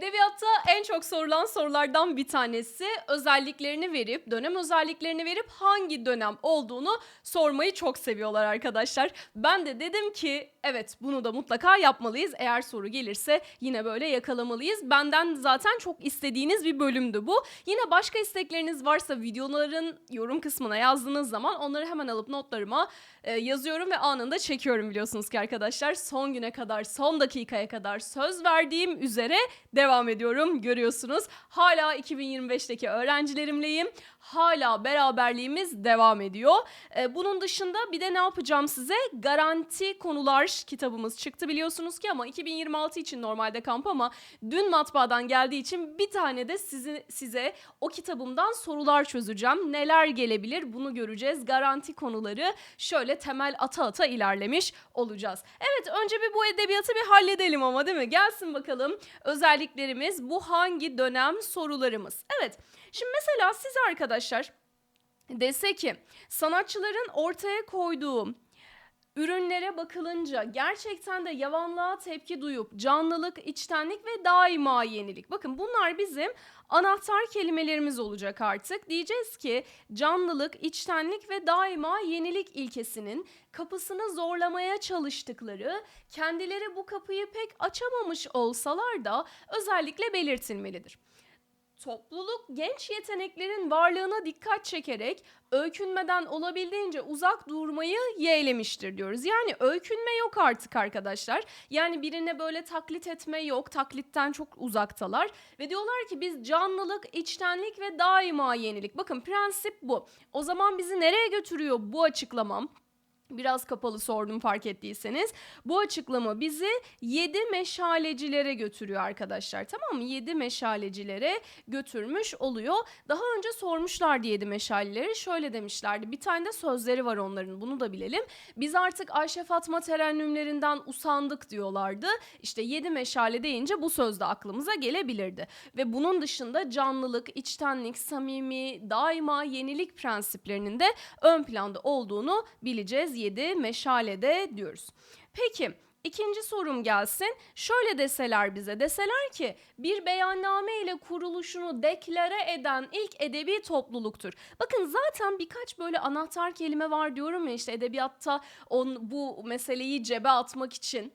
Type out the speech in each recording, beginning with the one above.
Edebiyatta en çok sorulan sorulardan bir tanesi özelliklerini verip, dönem özelliklerini verip hangi dönem olduğunu sormayı çok seviyorlar arkadaşlar. Ben de dedim ki evet bunu da mutlaka yapmalıyız. Eğer soru gelirse yine böyle yakalamalıyız. Benden zaten çok istediğiniz bir bölümdü bu. Yine başka istekleriniz varsa videoların yorum kısmına yazdığınız zaman onları hemen alıp notlarıma e, yazıyorum ve anında çekiyorum biliyorsunuz ki arkadaşlar. Son güne kadar, son dakikaya kadar söz verdiğim üzere devam ediyorum. Görüyorsunuz. Hala 2025'teki öğrencilerimleyim. Hala beraberliğimiz devam ediyor. E, bunun dışında bir de ne yapacağım size? Garanti konular kitabımız çıktı biliyorsunuz ki ama 2026 için normalde kamp ama dün matbaadan geldiği için bir tane de sizi, size o kitabımdan sorular çözeceğim. Neler gelebilir bunu göreceğiz. Garanti konuları şöyle temel ata ata ilerlemiş olacağız. Evet önce bir bu edebiyatı bir halledelim ama değil mi? Gelsin bakalım özelliklerimiz bu hangi dönem sorularımız. Evet şimdi mesela siz arkadaşlar dese ki sanatçıların ortaya koyduğu ürünlere bakılınca gerçekten de yavanlığa tepki duyup canlılık, içtenlik ve daima yenilik. Bakın bunlar bizim anahtar kelimelerimiz olacak artık. Diyeceğiz ki canlılık, içtenlik ve daima yenilik ilkesinin kapısını zorlamaya çalıştıkları, kendileri bu kapıyı pek açamamış olsalar da özellikle belirtilmelidir. Topluluk genç yeteneklerin varlığına dikkat çekerek öykünmeden olabildiğince uzak durmayı yeğlemiştir diyoruz. Yani öykünme yok artık arkadaşlar. Yani birine böyle taklit etme yok. Taklitten çok uzaktalar. Ve diyorlar ki biz canlılık, içtenlik ve daima yenilik. Bakın prensip bu. O zaman bizi nereye götürüyor bu açıklamam? Biraz kapalı sordum fark ettiyseniz. Bu açıklama bizi 7 meşalecilere götürüyor arkadaşlar. Tamam mı? 7 meşalecilere götürmüş oluyor. Daha önce sormuşlardı 7 meşaleleri. Şöyle demişlerdi. Bir tane de sözleri var onların. Bunu da bilelim. Biz artık Ayşe Fatma terennümlerinden usandık diyorlardı. İşte 7 meşale deyince bu söz de aklımıza gelebilirdi. Ve bunun dışında canlılık, içtenlik, samimi, daima yenilik prensiplerinin de ön planda olduğunu bileceğiz 7 meşalede diyoruz. Peki İkinci sorum gelsin. Şöyle deseler bize, deseler ki bir beyanname ile kuruluşunu deklare eden ilk edebi topluluktur. Bakın zaten birkaç böyle anahtar kelime var diyorum ya işte edebiyatta on, bu meseleyi cebe atmak için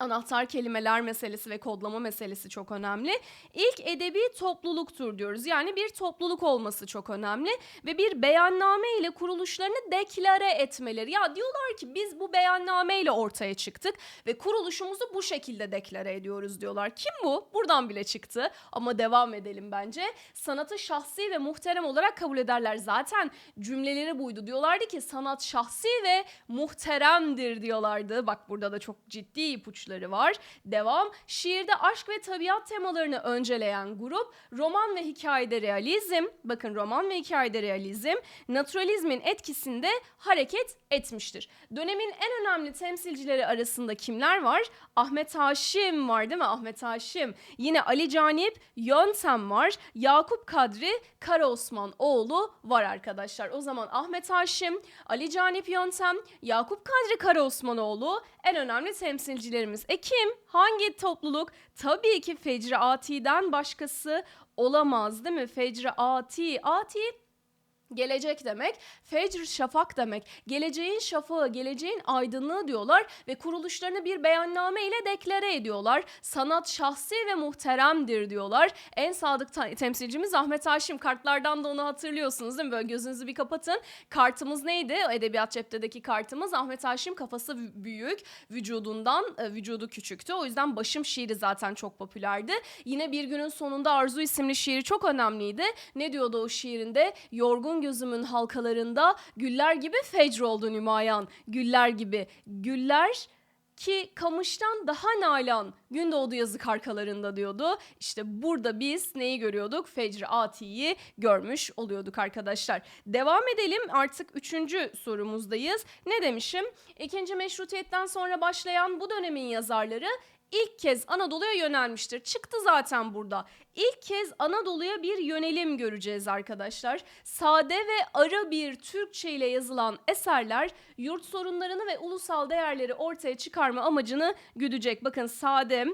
anahtar kelimeler meselesi ve kodlama meselesi çok önemli. İlk edebi topluluktur diyoruz. Yani bir topluluk olması çok önemli ve bir beyanname ile kuruluşlarını deklare etmeleri. Ya diyorlar ki biz bu beyanname ile ortaya çıktık ve kuruluşumuzu bu şekilde deklare ediyoruz diyorlar. Kim bu? Buradan bile çıktı ama devam edelim bence. Sanatı şahsi ve muhterem olarak kabul ederler. Zaten cümleleri buydu. Diyorlardı ki sanat şahsi ve muhteremdir diyorlardı. Bak burada da çok ciddi ipuçları var. Devam. Şiirde aşk ve tabiat temalarını önceleyen grup roman ve hikayede realizm, bakın roman ve hikayede realizm, naturalizmin etkisinde hareket etmiştir. Dönemin en önemli temsilcileri arasında kimler var? Ahmet Haşim var değil mi? Ahmet Haşim. Yine Ali Canip Yöntem var. Yakup Kadri Kara Osman oğlu var arkadaşlar. O zaman Ahmet Haşim, Ali Canip Yöntem, Yakup Kadri Kara Osmanoğlu en önemli temsilcilerimiz. E kim? Hangi topluluk? Tabii ki Fecri Ati'den başkası olamaz değil mi? Fecri Ati. Ati Gelecek demek, fecr şafak demek. Geleceğin şafağı, geleceğin aydınlığı diyorlar ve kuruluşlarını bir beyanname ile deklare ediyorlar. Sanat şahsi ve muhteremdir diyorlar. En sadık temsilcimiz Ahmet Haşim. Kartlardan da onu hatırlıyorsunuz değil mi? Böyle gözünüzü bir kapatın. Kartımız neydi? O edebiyat ceptedeki kartımız Ahmet Haşim kafası büyük, vücudundan e, vücudu küçüktü. O yüzden Başım şiiri zaten çok popülerdi. Yine bir günün sonunda Arzu isimli şiiri çok önemliydi. Ne diyordu o şiirinde? Yorgun gözümün halkalarında güller gibi fecr oldu nümayan. Güller gibi. Güller ki kamıştan daha nalan gün doğdu yazık arkalarında diyordu. İşte burada biz neyi görüyorduk? Fecr Ati'yi görmüş oluyorduk arkadaşlar. Devam edelim artık üçüncü sorumuzdayız. Ne demişim? İkinci meşrutiyetten sonra başlayan bu dönemin yazarları ilk kez Anadolu'ya yönelmiştir. Çıktı zaten burada. İlk kez Anadolu'ya bir yönelim göreceğiz arkadaşlar. Sade ve ara bir Türkçe ile yazılan eserler yurt sorunlarını ve ulusal değerleri ortaya çıkarma amacını güdecek. Bakın sade,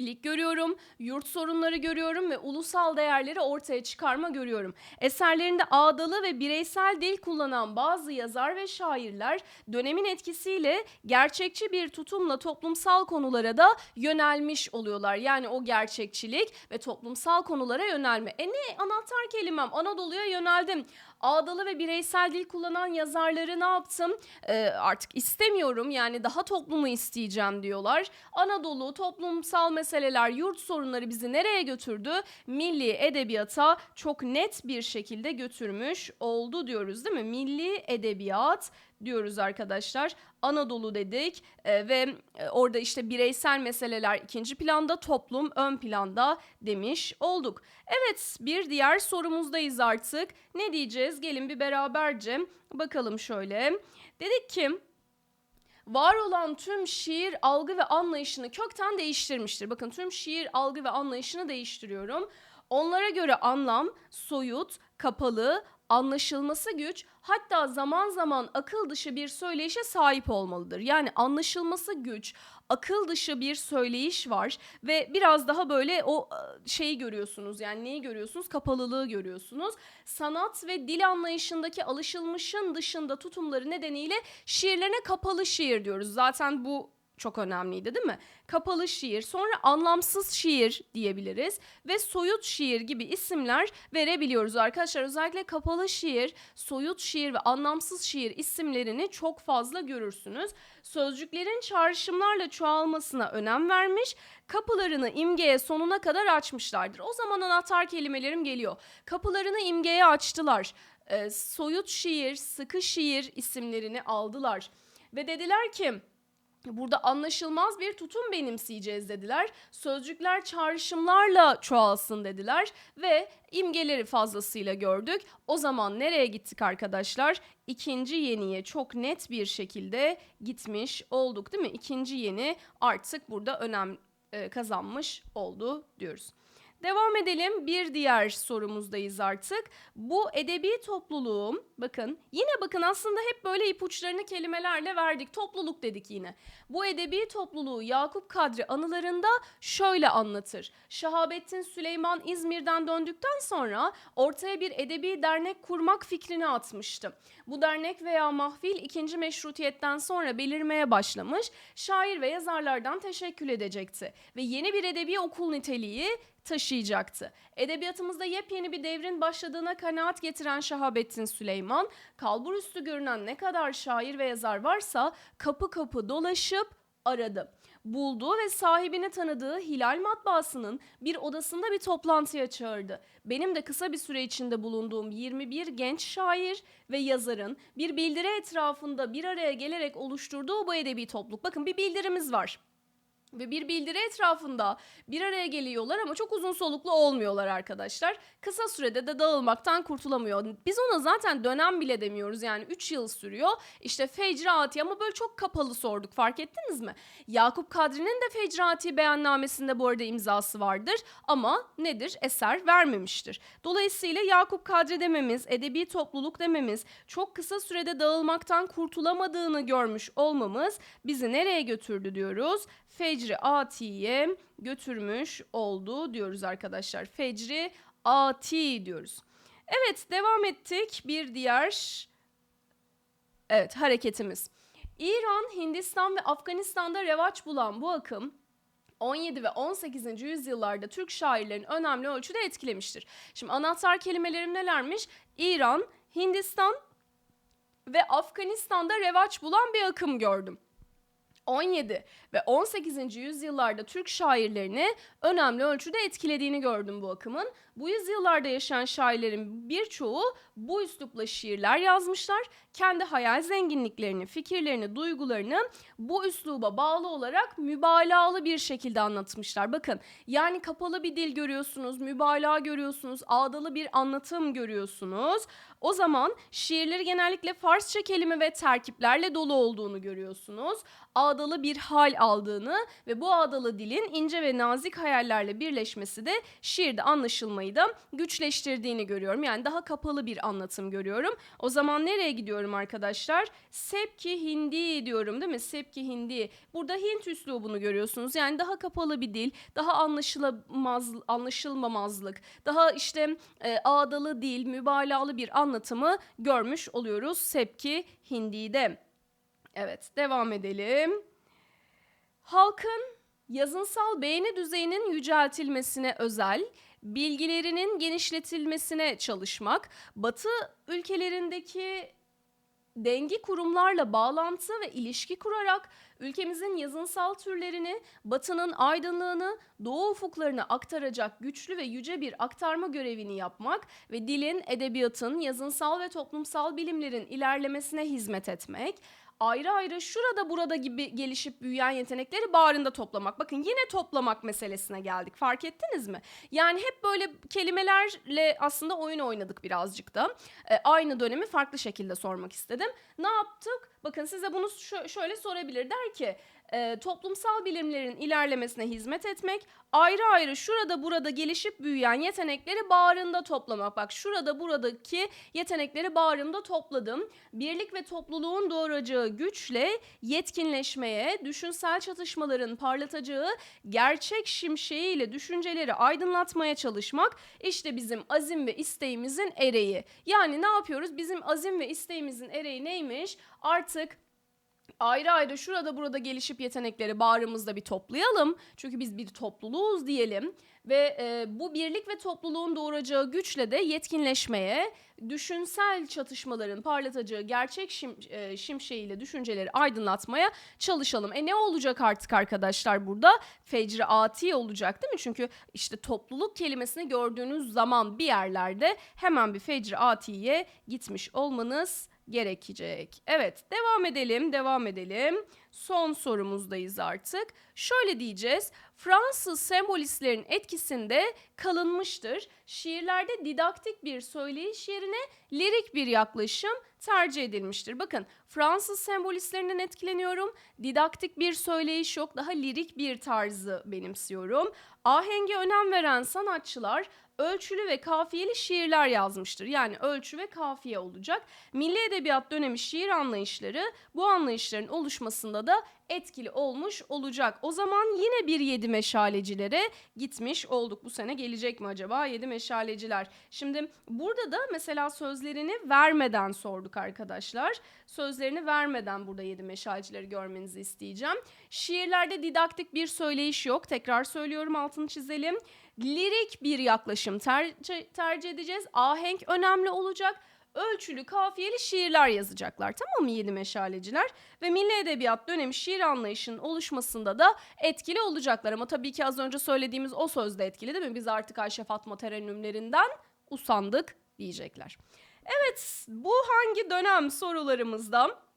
lik görüyorum, yurt sorunları görüyorum ve ulusal değerleri ortaya çıkarma görüyorum. Eserlerinde ağdalı ve bireysel dil kullanan bazı yazar ve şairler dönemin etkisiyle gerçekçi bir tutumla toplumsal konulara da yönelmiş oluyorlar. Yani o gerçekçilik ve toplumsal konulara yönelme. E ne anahtar kelimem Anadolu'ya yöneldim. Ağdalı ve bireysel dil kullanan yazarları ne yaptım? Ee, artık istemiyorum yani daha toplumu isteyeceğim diyorlar. Anadolu, toplumsal meseleler, yurt sorunları bizi nereye götürdü? Milli edebiyata çok net bir şekilde götürmüş oldu diyoruz değil mi? Milli edebiyat diyoruz arkadaşlar. Anadolu dedik e, ve e, orada işte bireysel meseleler ikinci planda, toplum ön planda demiş olduk. Evet bir diğer sorumuzdayız artık. Ne diyeceğiz? Gelin bir beraberce bakalım şöyle. Dedik ki var olan tüm şiir algı ve anlayışını kökten değiştirmiştir. Bakın tüm şiir algı ve anlayışını değiştiriyorum. Onlara göre anlam, soyut, kapalı, anlaşılması güç, hatta zaman zaman akıl dışı bir söyleyişe sahip olmalıdır. Yani anlaşılması güç, akıl dışı bir söyleyiş var ve biraz daha böyle o e, şeyi görüyorsunuz. Yani neyi görüyorsunuz? Kapalılığı görüyorsunuz. Sanat ve dil anlayışındaki alışılmışın dışında tutumları nedeniyle şiirlerine kapalı şiir diyoruz. Zaten bu çok önemliydi değil mi? Kapalı şiir, sonra anlamsız şiir diyebiliriz ve soyut şiir gibi isimler verebiliyoruz arkadaşlar. Özellikle kapalı şiir, soyut şiir ve anlamsız şiir isimlerini çok fazla görürsünüz. Sözcüklerin çağrışımlarla çoğalmasına önem vermiş, kapılarını imgeye sonuna kadar açmışlardır. O zaman anahtar kelimelerim geliyor. Kapılarını imgeye açtılar. Ee, soyut şiir, sıkı şiir isimlerini aldılar. Ve dediler ki Burada anlaşılmaz bir tutum benimseyeceğiz dediler. Sözcükler çağrışımlarla çoğalsın dediler ve imgeleri fazlasıyla gördük. O zaman nereye gittik arkadaşlar? İkinci yeniye çok net bir şekilde gitmiş olduk değil mi? İkinci yeni artık burada önem e, kazanmış oldu diyoruz. Devam edelim. Bir diğer sorumuzdayız artık. Bu edebi topluluğum, bakın yine bakın aslında hep böyle ipuçlarını kelimelerle verdik. Topluluk dedik yine. Bu edebi topluluğu Yakup Kadri anılarında şöyle anlatır. Şahabettin Süleyman İzmir'den döndükten sonra ortaya bir edebi dernek kurmak fikrini atmıştı. Bu dernek veya mahfil ikinci meşrutiyetten sonra belirmeye başlamış, şair ve yazarlardan teşekkül edecekti ve yeni bir edebi okul niteliği taşıyacaktı. Edebiyatımızda yepyeni bir devrin başladığına kanaat getiren Şahabettin Süleyman, kalbur üstü görünen ne kadar şair ve yazar varsa kapı kapı dolaşıp aradı. Bulduğu ve sahibini tanıdığı Hilal Matbaası'nın bir odasında bir toplantıya çağırdı. Benim de kısa bir süre içinde bulunduğum 21 genç şair ve yazarın bir bildiri etrafında bir araya gelerek oluşturduğu bu edebi topluluk. Bakın bir bildirimiz var ve bir bildiri etrafında bir araya geliyorlar ama çok uzun soluklu olmuyorlar arkadaşlar. Kısa sürede de dağılmaktan kurtulamıyor. Biz ona zaten dönem bile demiyoruz yani 3 yıl sürüyor. İşte Fecrati ama böyle çok kapalı sorduk fark ettiniz mi? Yakup Kadri'nin de Fecrati beyannamesinde bu arada imzası vardır ama nedir? Eser vermemiştir. Dolayısıyla Yakup Kadri dememiz, edebi topluluk dememiz, çok kısa sürede dağılmaktan kurtulamadığını görmüş olmamız bizi nereye götürdü diyoruz? Fecri Ati'ye götürmüş oldu diyoruz arkadaşlar. Fecri Ati diyoruz. Evet devam ettik. Bir diğer evet hareketimiz. İran, Hindistan ve Afganistan'da revaç bulan bu akım 17 ve 18. yüzyıllarda Türk şairlerin önemli ölçüde etkilemiştir. Şimdi anahtar kelimelerim nelermiş? İran, Hindistan ve Afganistan'da revaç bulan bir akım gördüm. 17 ve 18. yüzyıllarda Türk şairlerini önemli ölçüde etkilediğini gördüm bu akımın. Bu yüzyıllarda yaşayan şairlerin birçoğu bu üslupla şiirler yazmışlar. Kendi hayal zenginliklerini, fikirlerini, duygularını bu üsluba bağlı olarak mübalağalı bir şekilde anlatmışlar. Bakın yani kapalı bir dil görüyorsunuz, mübalağa görüyorsunuz, ağdalı bir anlatım görüyorsunuz. O zaman şiirleri genellikle Farsça kelime ve terkiplerle dolu olduğunu görüyorsunuz. Ağdalı bir hal aldığını ve bu ağdalı dilin ince ve nazik hayallerle birleşmesi de şiirde anlaşılmayı da güçleştirdiğini görüyorum. Yani daha kapalı bir anlatım görüyorum. O zaman nereye gidiyorum arkadaşlar? Sepki Hindi diyorum değil mi? Sepki Hindi. Burada Hint üslubunu görüyorsunuz. Yani daha kapalı bir dil, daha anlaşılamaz, anlaşılmamazlık, daha işte e, ağdalı dil, mübalağalı bir anlatımı görmüş oluyoruz Sepki Hindi'de. Evet, devam edelim. Halkın yazınsal beğeni düzeyinin yüceltilmesine özel, bilgilerinin genişletilmesine çalışmak, Batı ülkelerindeki dengi kurumlarla bağlantı ve ilişki kurarak ülkemizin yazınsal türlerini, batının aydınlığını, doğu ufuklarına aktaracak güçlü ve yüce bir aktarma görevini yapmak ve dilin, edebiyatın, yazınsal ve toplumsal bilimlerin ilerlemesine hizmet etmek, ayrı ayrı şurada burada gibi gelişip büyüyen yetenekleri bağrında toplamak. Bakın yine toplamak meselesine geldik. Fark ettiniz mi? Yani hep böyle kelimelerle aslında oyun oynadık birazcık da. E, aynı dönemi farklı şekilde sormak istedim. Ne yaptık? Bakın size bunu şö- şöyle sorabilir. Der ki e, toplumsal bilimlerin ilerlemesine hizmet etmek, ayrı ayrı şurada burada gelişip büyüyen yetenekleri bağrında toplamak. Bak şurada buradaki yetenekleri bağrımda topladım. Birlik ve topluluğun doğuracağı güçle yetkinleşmeye, düşünsel çatışmaların parlatacağı gerçek şimşeğiyle düşünceleri aydınlatmaya çalışmak işte bizim azim ve isteğimizin ereği. Yani ne yapıyoruz? Bizim azim ve isteğimizin ereği neymiş? Artık ayrı ayrı şurada burada gelişip yetenekleri bağrımızda bir toplayalım. Çünkü biz bir topluluğuz diyelim ve e, bu birlik ve topluluğun doğuracağı güçle de yetkinleşmeye, düşünsel çatışmaların parlatacağı gerçek şim, e, şimşeğiyle düşünceleri aydınlatmaya çalışalım. E ne olacak artık arkadaşlar burada? Fecraati olacak değil mi? Çünkü işte topluluk kelimesini gördüğünüz zaman bir yerlerde hemen bir fecraatiye gitmiş olmanız gerekecek. Evet, devam edelim, devam edelim. Son sorumuzdayız artık. Şöyle diyeceğiz. Fransız sembolistlerin etkisinde kalınmıştır. Şiirlerde didaktik bir söyleyiş yerine lirik bir yaklaşım tercih edilmiştir. Bakın Fransız sembolistlerinden etkileniyorum. Didaktik bir söyleyiş yok. Daha lirik bir tarzı benimsiyorum. Ahenge önem veren sanatçılar ölçülü ve kafiyeli şiirler yazmıştır. Yani ölçü ve kafiye olacak. Milli Edebiyat dönemi şiir anlayışları bu anlayışların oluşmasında da etkili olmuş olacak. O zaman yine bir yedi meşalecilere gitmiş olduk. Bu sene gelecek mi acaba yedi meşaleciler? Şimdi burada da mesela sözlerini vermeden sorduk arkadaşlar. Sözlerini vermeden burada yedi meşalecileri görmenizi isteyeceğim. Şiirlerde didaktik bir söyleyiş yok. Tekrar söylüyorum altını çizelim. Lirik bir yaklaşım tercih, tercih edeceğiz. Ahenk önemli olacak ölçülü kafiyeli şiirler yazacaklar. Tamam mı yedi meşaleciler? Ve milli edebiyat dönemi şiir anlayışının oluşmasında da etkili olacaklar. Ama tabii ki az önce söylediğimiz o söz de etkili değil mi? Biz artık Ayşe Fatma terennümlerinden usandık diyecekler. Evet bu hangi dönem sorularımızdan?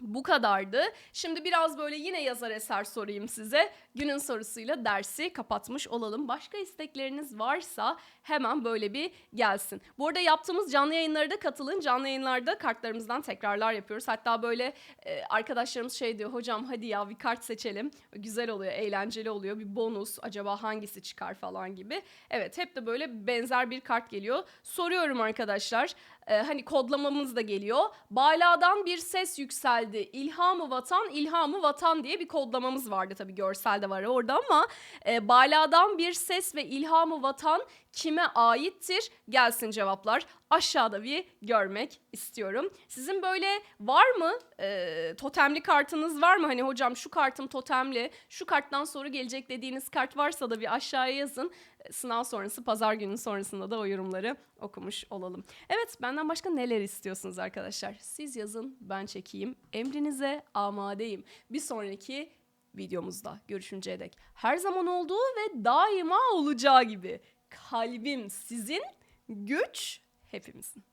Bu kadardı. Şimdi biraz böyle yine yazar eser sorayım size. Günün sorusuyla dersi kapatmış olalım. Başka istekleriniz varsa hemen böyle bir gelsin. Bu arada yaptığımız canlı yayınlara da katılın. Canlı yayınlarda kartlarımızdan tekrarlar yapıyoruz. Hatta böyle e, arkadaşlarımız şey diyor. Hocam hadi ya bir kart seçelim. Güzel oluyor, eğlenceli oluyor. Bir bonus acaba hangisi çıkar falan gibi. Evet hep de böyle benzer bir kart geliyor. Soruyorum arkadaşlar. E, hani kodlamamız da geliyor. Baladan bir ses yükseldi. İlhamı vatan, ilhamı vatan diye bir kodlamamız vardı tabii görsel de var orada ama e, baladan bir ses ve ilhamı vatan kime aittir? Gelsin cevaplar. Aşağıda bir görmek istiyorum. Sizin böyle var mı e, totemli kartınız var mı? Hani hocam şu kartım totemli, şu karttan sonra gelecek dediğiniz kart varsa da bir aşağıya yazın. Sınav sonrası, pazar günü sonrasında da o yorumları okumuş olalım. Evet, benden başka neler istiyorsunuz arkadaşlar? Siz yazın, ben çekeyim. Emrinize amadeyim. Bir sonraki videomuzda görüşünceye dek her zaman olduğu ve daima olacağı gibi kalbim sizin, güç hepimizin.